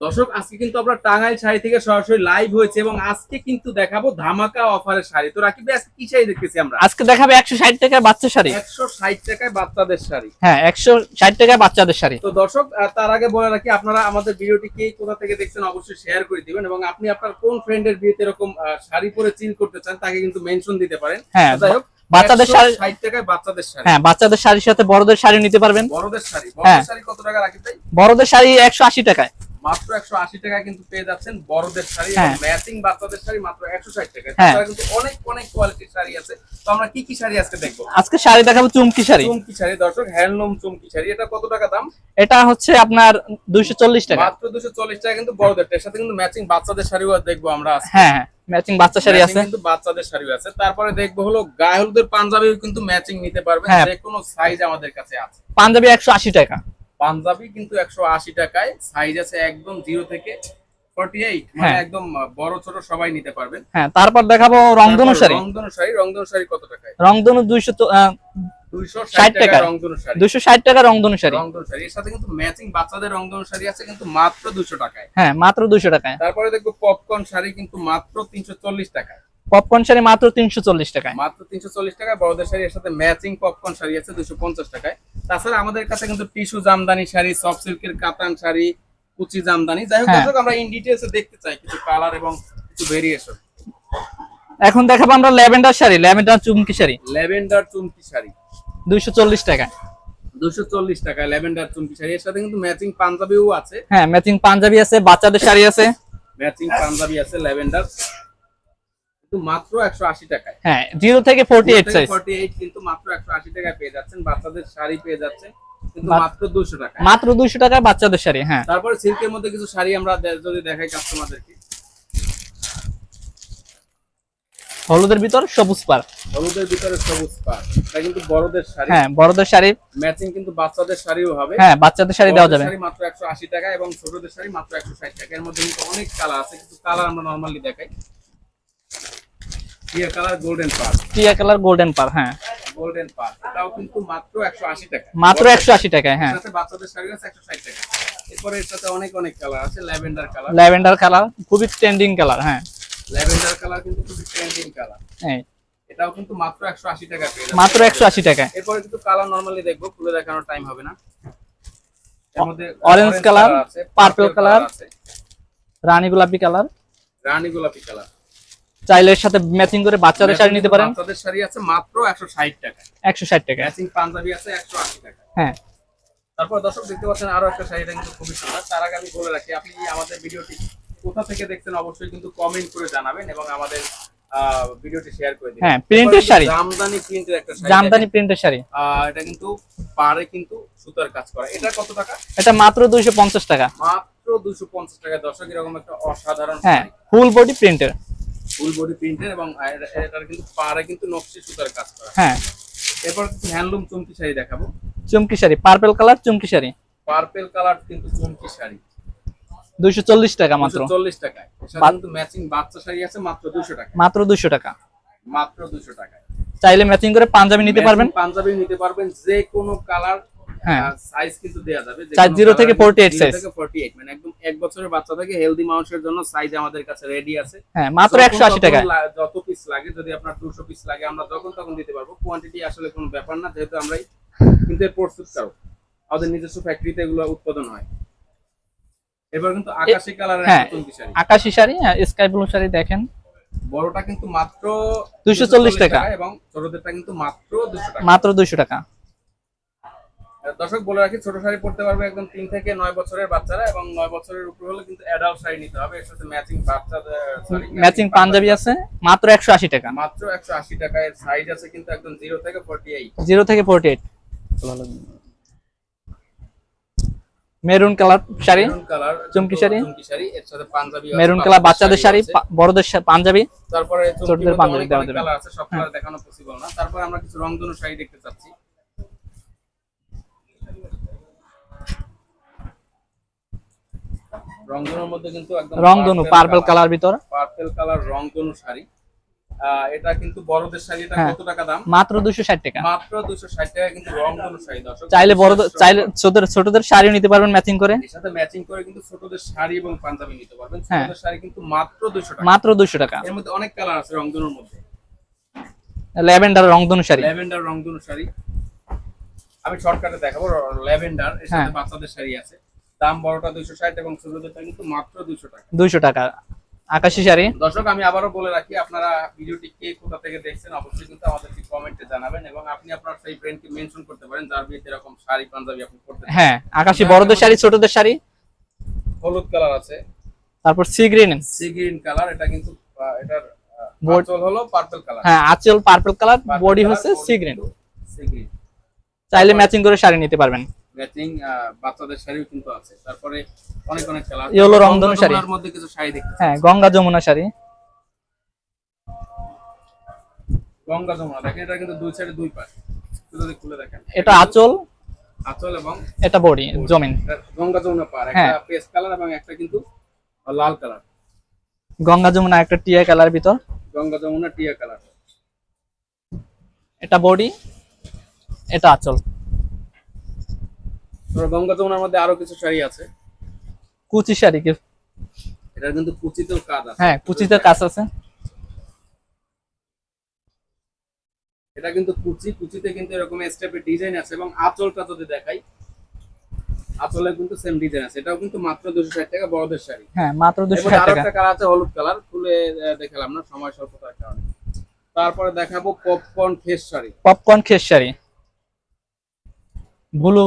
দর্শক আজকে কিন্তু আমরা টাঙ্গাইল শাড়ি থেকে সরাসরি লাইভ হয়েছে এবং আজকে কিন্তু দেখাবো ধামাকা অফারের শাড়ি। তো রাকিব ভাই আজকে কি শাড়ি দেখতেছি আমরা? আজকে দেখাবে একশো ষাট টাকায় বাচ্চা শাড়ি। একশো ষাট টাকায় বাচ্চাদের শাড়ি। হ্যাঁ একশো ষাট টাকায় বাচ্চাদের শাড়ি। তো দর্শক তার আগে বলে রাখি আপনারা আমাদের ভিডিওটি কে কোথা থেকে দেখছেন অবশ্যই শেয়ার করে দিবেন এবং আপনি আপনার কোন ফ্রেন্ডের বিয়েতে এরকম শাড়ি পরে চিল করতে চান তাকে কিন্তু মেনশন দিতে পারেন। হ্যাঁ যাই হোক বাচ্চাদের শাড়ি ষাট টাকায় বাচ্চাদের শাড়ি। হ্যাঁ বাচ্চাদের শাড়ির সাথে বড়দের শাড়ি নিতে পারবেন। বড়দের শাড়ি। হ্যাঁ। বড়দের শাড়ি কত টাকা রাখি ভাই? বড়দের শাড়ি একশো আশি টাকায়। মাত্র একশো আশি টাকা কিন্তু পেয়ে যাচ্ছেন বড়দের শাড়ি। ম্যাচিং বাচ্চাদের শাড়ি মাত্র একশো ষাট টাকা হ্যাঁ। তাছাড়া কিন্তু অনেক অনেক কোয়ালিটির শাড়ি আছে। তো আমরা কি কি শাড়ি আজকে দেখব? আজকে শাড়ি দেখাবো চুমকি শাড়ি। চুমকি শাড়ি দর্শক হ্যান্ডলুম চুমকি শাড়ি। এটা কত টাকা দাম? এটা হচ্ছে আপনার দুইশো চল্লিশ টাকা। মাত্র দুশো চল্লিশ টাকা কিন্তু বড়দের। এর সাথে কিন্তু ম্যাচিং বাচ্চাদের শাড়িও দেখব আমরা হ্যাঁ ম্যাচিং বাচ্চা শাড়ি আছে। কিন্তু বাচ্চাদের শাড়িও আছে। তারপরে দেখব হলো গায়ে হলুদের পাঞ্জাবিও কিন্তু ম্যাচিং নিতে পারবেন। হ্যাঁ। যে কোনো সাইজ আমাদের কাছে আছে। পাঞ্জাবি একশো আশি টাকা। পাঞ্জাবি কিন্তু একশো আশি টাকায় সাইজ আছে একদম জিরো থেকে ফর্টি এইট মানে হ্যাঁ। একদম বড় ছোট সবাই নিতে পারবেন। হ্যাঁ তারপর দেখাবো রংধনু শাড়ি। রংধনু শাড়ি রংধনু শাড়ি কত টাকায়? রংধনু দুইশো দুইশো ষাট টাকা টাকা। রংধনু শাড়ি। দুইশো ষাট টাকা রংধনু শাড়ি। রংধনু শাড়ি। এর সাথে কিন্তু ম্যাচিং বাচ্চাদের রংধনু শাড়ি আছে কিন্তু মাত্র দুশো টাকায়। হ্যাঁ মাত্র দুইশো টাকায়। তারপরে দেখব পপকর্ন শাড়ি কিন্তু মাত্র তিনশো চল্লিশ টাকায়। পপকর্ন শাড়ি মাত্র তিনশো চল্লিশ টাকায়। মাত্র তিনশো চল্লিশ টাকায় বড়দের শাড়ি এর সাথে ম্যাচিং পপকর্ন শাড়ি আছে দুশো পঞ্চাশ টাকায়। তাছাড়া আমাদের কাছে কিন্তু টিস্যু জামদানি শাড়ি সফট সিল্কের কাতান শাড়ি কুচি জামদানি যাই হোক হ্যাঁ। দর্শক আমরা ইন ডিটেলস দেখতে চাই কিছু কালার এবং কিছু ভেরিয়েশন এখন দেখাবো আমরা ল্যাভেন্ডার শাড়ি। ল্যাভেন্ডার চুমকি শাড়ি। ল্যাভেন্ডার চুমকি শাড়ি। দুইশো চল্লিশ টাকা দুশো চল্লিশ টাকায় ল্যাভেন্ডার চুমকি শাড়ি। এর সাথে কিন্তু ম্যাচিং পাঞ্জাবিও আছে। হ্যাঁ ম্যাচিং পাঞ্জাবি আছে বাচ্চাদের শাড়ি আছে। ম্যাচিং পাঞ্জাবি আছে ল্যাভেন্ডার। কিন্তু মাত্র একশো আশি টাকায়। হ্যাঁ জিরো থেকে forty eight size forty eight কিন্তু মাত্র একশো আশি টাকায় পেয়ে যাচ্ছেন। বাচ্চাদের শাড়ি পেয়ে যাচ্ছে কিন্তু মাত্র দুশো টাকা মাত্র বাচ্চাদের শাড়ি হ্যাঁ। তারপরে সিল্কের মধ্যে কিছু শাড়ি আমরা যদি দেখাই কাস্টমারদেরকে। হলুদের ভিতর সবুজ পার হলুদের ভিতরে সবুজ পাড়। এটা কিন্তু বড়দের শাড়ি। হ্যাঁ বড়দের শাড়ি। ম্যাচিং কিন্তু বাচ্চাদের শাড়িও হবে। হ্যাঁ বাচ্চাদের শাড়ি দেওয়া যাবে। শাড়ি মাত্র একশো আশি টাকা এবং ছোটদের শাড়ি মাত্র একশো ষাট টাকা। এর মধ্যে কিন্তু অনেক কালার আছে কিছু কালার আমরা নর্মালি দেখাই। ইয়ে কালার গোল্ডেন পার। টিয়া কালার গোল্ডেন পার হ্যাঁ। গোল্ডেন পার। এটাও কিন্তু মাত্র একশো আশি টাকা মাত্র একশো আশি টাকায় হ্যাঁ। সাথে বাচ্চাদের শাড়ি আছে একশো ষাট টাকা এরপরে এর সাথে অনেক অনেক কালার আছে ল্যাভেন্ডার কালার। ল্যাভেন্ডার কালার খুবই ট্রেন্ডিং কালার হ্যাঁ। ল্যাভেন্ডার কালার কিন্তু খুবই ট্রেন্ডিং কালার। এই, এটাও কিন্তু মাত্র একশো আশি টাকা পেয়ে মাত্র একশো আশি টাকায়। এরপরে কিন্তু কালার নরমালি দেখব খুলে দেখানোর টাইম হবে না। এর মধ্যে অরেঞ্জ কালার, পার্পল কালার, রানী গোলাপি কালার। রানী গোলাপি কালার। চাইলে এর সাথে ম্যাচিং করে বাচ্চাদের শাড়ি নিতে পারেন। বাচ্চাদের শাড়ি আছে মাত্র একশো ষাট টাকা। একশো ষাট টাকা। ম্যাচিং পাঞ্জাবি আছে একশো আশি টাকা। হ্যাঁ। তারপর দর্শক দেখতে পাচ্ছেন আরও একটা শাড়িটা কিন্তু খুবই সুন্দর। তার আগে আমি বলে রাখি আপনি আমাদের ভিডিওটি কোথা থেকে দেখছেন অবশ্যই কিন্তু কমেন্ট করে জানাবেন এবং আমাদের ভিডিওটি শেয়ার করে দিন হ্যাঁ, printed শাড়ি। জামদানি প্রিন্টের একটা শাড়ি জামদানি প্রিন্টের শাড়ি। এটা কিন্তু পাড়ে কিন্তু সুতার কাজ করা। এটা কত টাকা? এটা মাত্র দুইশো পঞ্চাশ টাকা। মাত্র দুশো পঞ্চাশ টাকা। দর্শক এরকম একটা অসাধারণ হ্যাঁ ফুল বডি প্রিন্টের ফুল বডি প্রিন্টের এবং এটার কিন্তু পাড়ে কিন্তু নকশি সুতার কাজ করা। হ্যাঁ। এরপর কিছু হ্যান্ডলুম চুমকি শাড়ি দেখাবো। চুমকি শাড়ি পার্পল কালার চুমকি শাড়ি? পার্পেল কালার কিন্তু চুমকি শাড়ি। দুইশো চল্লিশ টাকা মাত্র। চল্লিশ টাকায়। কিন্তু ম্যাচিং বাচ্চা শাড়ি আছে মাত্র দুশো টাকা মাত্র দুইশো টাকা। মাত্র চাইলে ম্যাচিং করে পাঞ্জাবি নিতে পারবেন। পাঞ্জাবি নিতে পারবেন যে কোনো কালার হ্যাঁ। সাইজ কিন্তু দেয়া যাবে যে Size কোনো 0 থেকে colour 48 0 থেকে 48 মানে একদম এক বছরের বাচ্চা থেকে হেলদি মানুষের জন্য সাইজ আমাদের কাছে রেডি আছে। হ্যাঁ মাত্র তখন যত পিস লাগে যদি আপনার পিস লাগে আমরা যখন তখন দিতে পারব। কোয়ান্টিটি আসলে কোনো ব্যাপার না যেহেতু আমরাই কিন্তু এর আমাদের নিজস্ব ফ্যাক্টরিতে এগুলো উৎপাদন হয়। এবার কিন্তু আকাশি কালারের হ্যাঁ। শাড়ি। আকাশি শাড়ি স্কাই ব্লু শাড়ি দেখেন। বড়টা কিন্তু মাত্র 240 টাকা। এবং ছোটদেরটা কিন্তু মাত্র দুশো টাকা। মাত্র দুইশো টাকা। দর্শক বলে রাখি ছোট শাড়ি পড়তে পারবে একদম তিন থেকে নয় বছরের বাচ্চারা এবং নয় বছরের উপর হলে কিন্তু অ্যাডাল্ট শাড়ি নিতে হবে। এর সাথে ম্যাচিং বাচ্চাদের ম্যাচিং পাঞ্জাবি আছে? মাত্র একশো আশি টাকা। মাত্র একশো আশি টাকায় সাইজ আছে কিন্তু একদম জিরো থেকে ফোর্টি এইট জিরো থেকে forty eight maroon colour sari maroon colour চুমকি শাড়ি? চুমকি শাড়ি এর সাথে পাঞ্জাবি মেরুন কালার বাচ্চাদের শাড়ি বড়দের পাঞ্জাবি। তারপরে ছোটদের পাঞ্জাবি দেওয়া যাবে। কালার আছে সব কালার দেখানো পসিবল না। তারপরে আমরা কিছু রংধনু শাড়ি দেখতে চাচ্ছি। রংধনুর মধ্যে কিন্তু একদম রংধনু পার্পল কালার ভিতর। পার্পল কালার রংধনু শাড়ি। এটা কিন্তু বড়দের শাড়ি এটা হ্যাঁ। কত টাকা দাম? মাত্র দুশো ষাট টাকা। মাত্র দুশো ষাট টাকা কিন্তু রংধনু শাড়ি দর্শক। চাইলে বড় চাইলে ছোটদের ছোটদের শাড়িও নিতে পারবেন ম্যাচিং করে। এর সাথে ম্যাচিং করে কিন্তু ছোটদের শাড়ি এবং পাঞ্জাবি নিতে পারবেন। হ্যাঁ। ছোটদের শাড়ি কিন্তু মাত্র দুশো টাকা। মাত্র দুশো টাকা। এর মধ্যে অনেক কালার আছে রংধনুর মধ্যে। ল্যাভেন্ডার রংধনু শাড়ি। ল্যাভেন্ডার রংধনু শাড়ি। আমি শর্টকাটে দেখাবো ল্যাভেন্ডার এর সাথে হ্যাঁ। বাচ্চাদের শাড়ি আছে। দাম বড়টা দুইশো ষাট এবং ছোটদেরটা কিন্তু মাত্র দুইশো টাকা। দুইশো টাকা। আকাশি শাড়ি? দর্শক আমি আবারও বলে রাখি আপনারা ভিডিওটি কে কোথা থেকে দেখছেন অবশ্যই কিন্তু আমাদেরকে কমেন্টে জানাবেন এবং আপনি আপনার সেই ব্র্যান্ডকে মেনশন করতে পারেন যার বিয়েতে এরকম শাড়ি পাঞ্জাবি আপনি করতে হ্যাঁ আকাশি বড়দের শাড়ি ছোটদের শাড়ি? হলুদ কালার আছে। তারপর sea green. Sea green colour এটা কিন্তু এটার বোর্ড হলো পার্পল কালার হ্যাঁ আঁচল পার্পল কালার বডি হচ্ছে সি গ্রিন। Sea green. চাইলে ম্যাচিং করে শাড়ি নিতে পারবেন। ম্যাচিং বাচ্চাদের শাড়িও কিন্তু আছে। তারপরে অনেক অনেক কালার এই হলো রংধনু শাড়ি। মধ্যে কিছু শাড়ি দেখতে হ্যাঁ গঙ্গা যমুনা শাড়ি। গঙ্গা যমুনা দেখেন এটা কিন্তু দুই সাইডে দুই পাশ। যদি খুলে দেখেন। এটা আঁচল। আঁচল এবং এটা বডি জমিন। গঙ্গা যমুনা পার। হ্যাঁ। একটা পেস্ট কালার এবং একটা কিন্তু লাল কালার। গঙ্গা যমুনা একটা টিয়া কালার ভিতর। গঙ্গা যমুনা টিয়া কালার। এটা বডি এটা আঁচল। গঙ্গা যমুনার মধ্যে আরও কিছু শাড়ি আছে। কুচি শাড়ি কি? এটা কিন্তু কুচিতেও কাজ আছে। হ্যাঁ কুচিতে কাজ আছে। এটা কিন্তু কুচি কুচিতে কিন্তু এরকম স্টেপের ডিজাইন আছে এবং আঁচলটা যদি দেখাই আঁচলে কিন্তু সেম ডিজাইন আছে। এটাও কিন্তু মাত্র দুশো ষাট টাকা বড়দের শাড়ি। হ্যাঁ মাত্র দুশো এরপরে ষাট আরও টাকা। একটা কালার আছে হলুদ কালার খুলে দেখালাম না সময় স্বল্পতার কারণে। তারপরে দেখাবো পপকর্ন ফেস শাড়ি। পপকর্ন খেস শাড়ি। ব্লু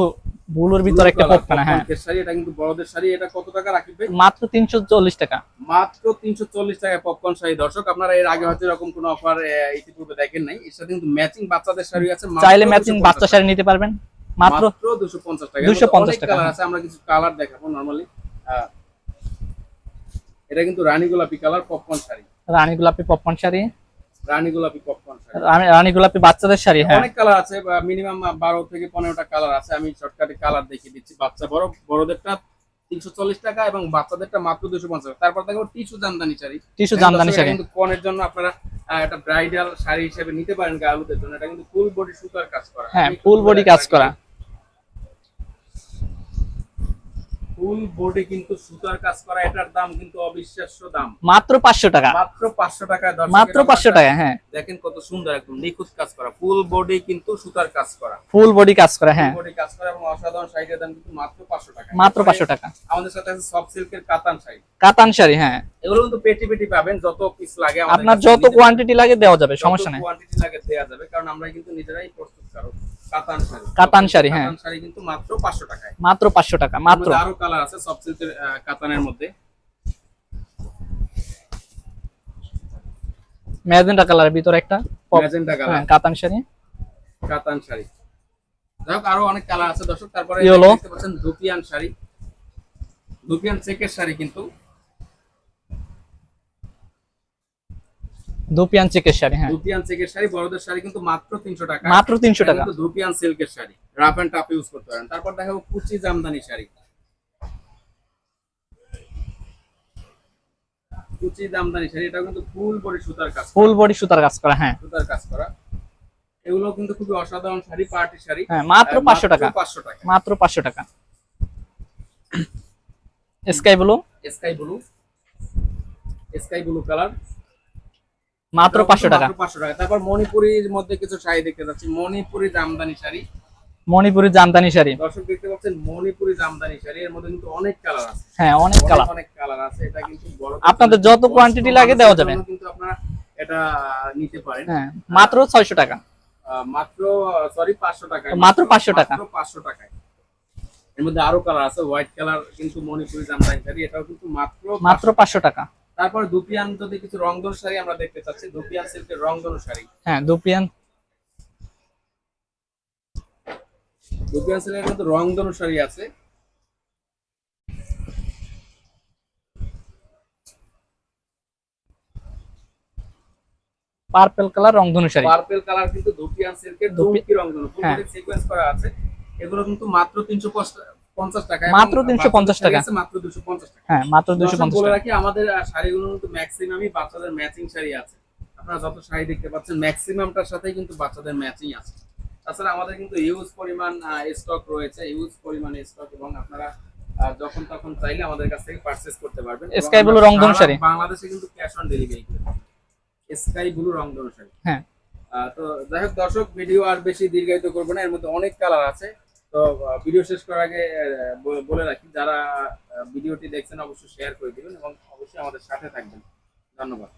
ব্লুর ভিতর একটা color, পপকর্ন হ্যাঁ। শাড়ি এটা কিন্তু বড়দের শাড়ি এটা কত টাকা রাখবে? মাত্র তিনশো চল্লিশ টাকা। মাত্র তিনশো চল্লিশ টাকায় পপকর্ন শাড়ি। দর্শক আপনারা এর আগে হয়তো এরকম কোনো অফার ইতিপূর্বে দেখেন নাই। এর সাথে কিন্তু ম্যাচিং বাচ্চাদের শাড়ি আছে চাইলে ম্যাচিং বাচ্চা শাড়ি নিতে পারবেন। মাত্র মাত্র দুশো পঞ্চাশ টাকা। 250 টাকা, হ্যাঁ। আছে আমরা কিছু কালার দেখাবো নর্মালি এটা কিন্তু রানী গোলাপি কালার পপকর্ন শাড়ি। রানী গোলাপি পপকর্ন শাড়ি। রানী গোলাপি শাড়ি রানী- রানী গোলাপি বাচ্চাদের শাড়ি হ্যাঁ। অনেক কালার আছে মিনিমাম বারো থেকে পনেরোটা কালার আছে আমি শর্টকাটে কালার দেখিয়ে দিচ্ছি। বাচ্চা বড় বড়দেরটা তিনশো চল্লিশ টাকা এবং বাচ্চাদেরটা মাত্র দুশো পঞ্চাশ। তারপর দেখো টিসু জামদানি শাড়ি। টিস্যু হ্যাঁ, জামদানি শাড়ি। কিন্তু কনের জন্য আপনারা একটা ব্রাইডাল শাড়ি হিসেবে নিতে পারেন গালুদের জন্য। এটা কিন্তু ফুল বডি সুতার কাজ করা। হ্যাঁ ফুল বডি কাজ করা। ফুল বডি কিন্তু সুতার কাজ করা এটার দাম কিন্তু অবিশ্বাস্য দাম। মাত্র পাঁচশো টাকা। মাত্র পাঁচশো টাকায় দর্শক মাত্র এটা পাঁচশো আপনারা টাকা হ্যাঁ। দেখেন কত সুন্দর একদম নিখুঁত কাজ করা ফুল বডি কিন্তু সুতার কাজ করা। ফুল বডি কাজ করা হ্যাঁ। বডি কাজ করা এবং অসাধারণ শাড়িটার দাম কিন্তু মাত্র পাঁচশো টাকা। মাত্র পাঁচশো টাকা। আমাদের সাথে আছে সফট সিল্কের কাতান শাড়ি। কাতান শাড়ি হ্যাঁ। এগুলো কিন্তু পেটি পেটি পাবেন যত পিস লাগে আপনার যত কোয়ান্টিটি লাগে দেওয়া যাবে সমস্যা নেই। কোয়ান্টিটি লাগে দেয়া যাবে কারণ আমরা কিন্তু নিজেরাই প্রস্তুত কাতান শাড়ি। হ্যাঁ। শাড়ি কিন্তু মাত্র পাঁচশো টাকায়। মাত্র পাঁচশো টাকা মাত্র। আরও কালার আছে সফট সিল্কের কাতানের মধ্যে। ম্যাজেন্টা কালারের ভিতরে একটা ম্যাজেন্টা হ্যাঁ কালার কাতান শাড়ি। কাতান শাড়ি। যাই হোক আরও অনেক কালার আছে দর্শক তারপরে। দেখতে পাচ্ছেন দুপিয়ান শাড়ি। দুপিয়ান চেকের শাড়ি কিন্তু দুপিয়ান চেকের শাড়ি হ্যাঁ। দুপিয়ান চেকের শাড়ি বড়দের শাড়ি কিন্তু মাত্র তিনশো টাকা। মাত্র তিনশো টাকা। কিন্তু দুপিয়ান সিল্কের sari. Rough and tough use করতে পারেন। তারপর দেখাবো কুচি জামদানি শাড়ি। কুচি জামদানি শাড়ি এটা কিন্তু ফুল বড়ি সুতার কাজ ফুল বডি সুতার কাজ করা হ্যাঁ। সুতার কাজ করা। এগুলো কিন্তু খুবই অসাধারণ শাড়ি পার্টি শাড়ি। হ্যাঁ মাত্র আহ, পাঁচশো টাকা। পাঁচশো টাকা। মাত্র পাঁচশো টাকা। Sky blue. Sky blue. Sky blue colour. মাত্র পাঁচশো টাকা। পাঁচশো টাকা। তারপর মণিপুরির মধ্যে কিছু শাড়ি দেখতে পাচ্ছি মণিপুরি জামদানি শাড়ি। মণিপুরি জামদানি শাড়ি। দর্শক দেখতে পাচ্ছেন মণিপুরি জামদানি শাড়ি। এর মধ্যে কিন্তু অনেক কালার আছে। হ্যাঁ অনেক কালার। অনেক কালার আছে। এটা কিন্তু বড় আপনাদের যত কোয়ান্টিটি লাগে দেওয়া যাবে। কিন্তু আপনারা এটা নিতে পারেন। হ্যাঁ মাত্র ছয়শো টাকা। আহ, মাত্র সরি পাঁচশো টাকা। মাত্র 500 টাকা। মাত্র পাঁচশো টাকায়। এর মধ্যে আরও কালার আছে। হোয়াইট কালার কিন্তু মণিপুরি জামদানি শাড়ি। এটাও কিন্তু মাত্র মাত্র 500 পাঁচশো টাকা। তারপর দুপিয়ান যদি কিছু রংধনু শাড়ি আমরা দেখতে চাচ্ছি দুপিয়ান সিল্কের রংধনু শাড়ি। হ্যাঁ দুপিয়ান। দুপিয়ান সিল্কের কিন্তু রংধনু শাড়ি আছে। পার্পল কালার রংধনু শাড়ি। পার্পল কালার কিন্তু দুপিয়ান সিল্কের দুপি- রংধনু। হ্যাঁ। পুরো সিকোয়েন্স করা আছে। এগুলো কিন্তু মাত্র তিনশো পঞ্চাশ টাকা। মাত্র 350 দুশো পঞ্চাশ টাকা। হ্যাঁ মাত্র দুশো পঞ্চাশ বলে টাকা। রাখি আমাদের আহ, শাড়িগুলো কিন্তু ম্যাক্সিমামই বাচ্চাদের ম্যাচিং শাড়ি আছে। আপনারা যত শাড়ি দেখতে পাচ্ছেন ম্যাক্সিমামটার সাথেই কিন্তু বাচ্চাদের ম্যাচিং আছে। তাছাড়া আমাদের কিন্তু ইউজ পরিমাণ স্টক রয়েছে। ইউজ পরিমাণ স্টক এবং আপনারা যখন তখন চাইলে আমাদের কাছ থেকে পারচেজ করতে পারবেন। রংধনু শাড়ি। বাংলাদেশে কিন্তু cash on delivery sky blue রংধনু শাড়ি। হ্যাঁ। তো যাই হোক দর্শক ভিডিও আর বেশি দীর্ঘায়িত করব না। এর মধ্যে অনেক কালার আছে। তো ভিডিও শেষ করার আগে বলে রাখি, যারা ভিডিওটি দেখছেন, অবশ্যই শেয়ার করে দিবেন এবং অবশ্যই আমাদের সাথে থাকবেন। ধন্যবাদ।